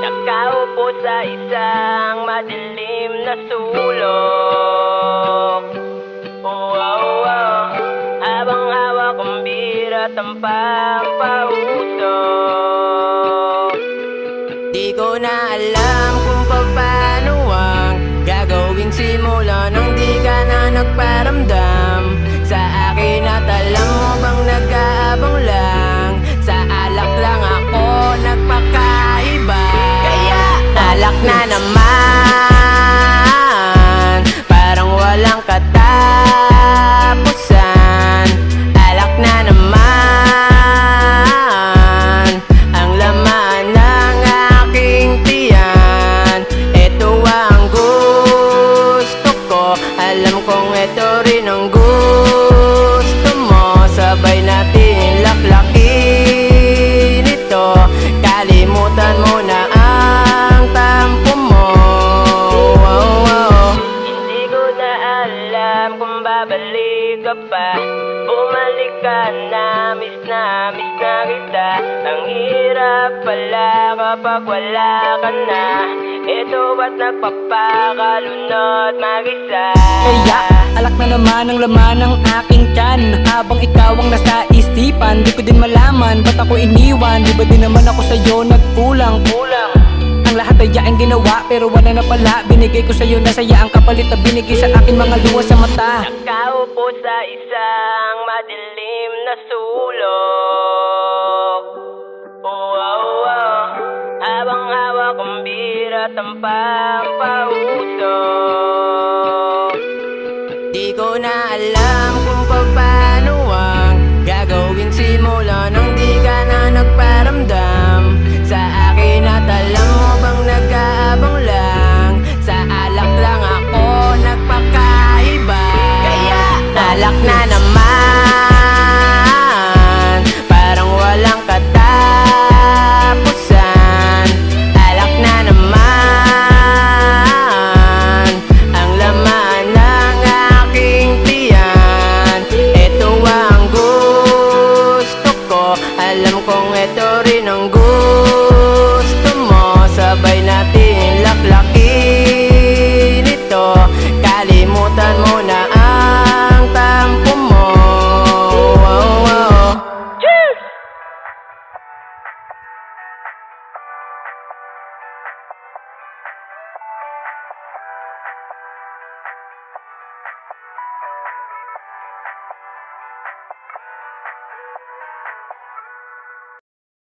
Nakaupo sa isang madilim na sulok oh, oh, oh. Habang hawak ang bira Di ko na alam na naman. Parang walang katapusan. Alak na naman. Ang laman ng aking tiyan. Ito ang gusto ko. Alam kong ito ka pa. Bumalik ka na, miss na, miss na kita. Ang hirap pala kapag wala ka na. Ito ba't nagpapakalunod mag-isa? Kaya alak na naman ang laman ng aking tiyan. Habang ikaw ang nasa isipan Di ko din malaman ba't ako iniwan. Di ba din naman ako sa'yo nagkulang? Kulang Ang lahat ay yaking ginawa pero wala na pala. Binigay ko sa'yo na saya ang kapalit na binigay sa akin mga luha sa mata. Nakaupo sa isang madilim na sulok. Oh, oh, oh Habang hawak ang birat ang pampausok Di ko na alam kung paano